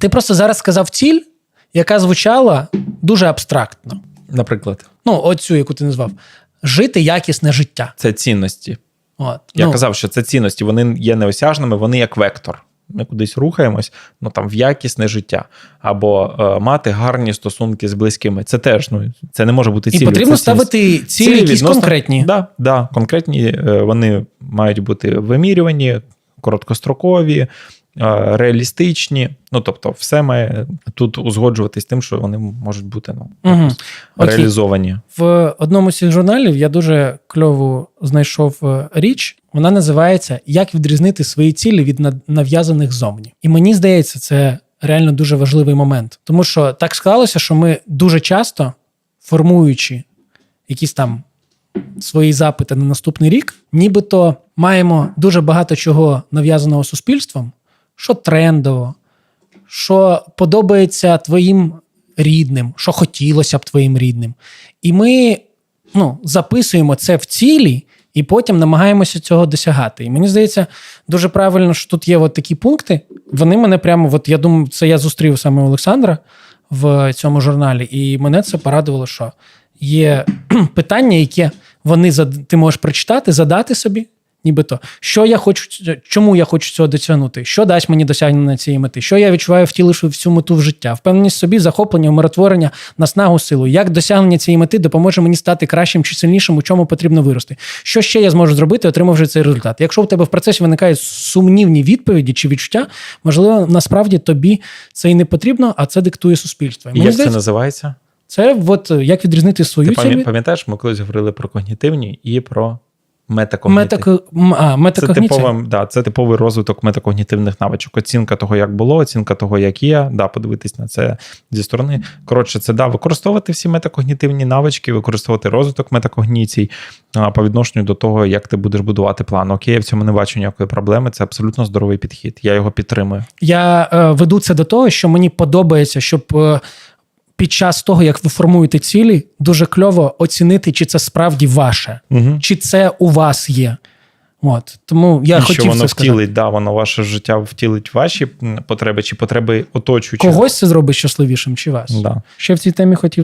Ти просто зараз сказав ціль, яка звучала дуже абстрактно. Наприклад, Ну, оцю, яку ти назвав. Жити якісне життя. це цінності. От. Я ну, казав, що це цінності, вони є неосяжними, вони як вектор. Ми кудись рухаємось, ну там в якісне життя, або е, мати гарні стосунки з близькими. Це теж ну це не може бути І потрібно це ставити цілі, якісь конкретні. Да, да, конкретні е, вони мають бути вимірювані, короткострокові, реалістичні. Ну тобто, все має тут узгоджуватись тим, що вони можуть бути ну, Угу. Реалізовані. В одному з цих журналів я дуже кльову знайшов е, річ. Вона називається Як відрізнити свої цілі від нав'язаних зовні. І мені здається, це реально дуже важливий момент. Тому що так склалося, що ми дуже часто, формуючи якісь там свої запити на наступний рік, нібито маємо дуже багато чого нав'язаного суспільством, що трендово, що подобається твоїм рідним, що хотілося б твоїм рідним. І ми ну, записуємо це в цілі, і потім намагаємося цього досягати. І мені здається, дуже правильно, що тут є от такі пункти. Вони мене прямо, от я думаю, це я зустрів саме Олександра в цьому журналі, і мене це порадувало, що є питання, яке вони ти можеш прочитати, задати собі. Нібито, що я хочу, чому я хочу цього досягнути, що дасть мені досягнення цієї мети, що я відчуваю, втіливши в цю мету в життя, впевненість в собі, захоплення, умиротворення, наснагу, силу. Як досягнення цієї мети допоможе мені стати кращим чи сильнішим, у чому потрібно вирости? Що ще я зможу зробити, отримавши цей результат? Якщо у тебе в процесі виникають сумнівні відповіді чи відчуття, можливо, насправді тобі це і не потрібно, а це диктує суспільство. І як це називається? це от е, як відрізнити свою Ти пам'ятаєш, ми колись говорили про когнітивні і про метакогнітивні. Метако... м, А, Це типовий, да, це типовий розвиток метакогнітивних навичок. Оцінка того, як було, оцінка того, як є. Да, подивитись на це зі сторони. Коротше, це да, використовувати всі метакогнітивні навички, використовувати розвиток метакогніцій а, по відношенню до того, як ти будеш будувати план. Окей, я в цьому не бачу ніякої проблеми. Це абсолютно здоровий підхід. Я його підтримую. Я е, веду це до того, що мені подобається, щоб е, під час того, як ви формуєте цілі, дуже кльово оцінити, чи це справді ваше, Угу. чи це у вас є. От тому я і хотів що воно це сказати. втілить, да, воно ваше життя втілить ваші потреби чи потреби оточуючих. Когось це зробить щасливішим, чи вас. Да. Ще в цій темі хотів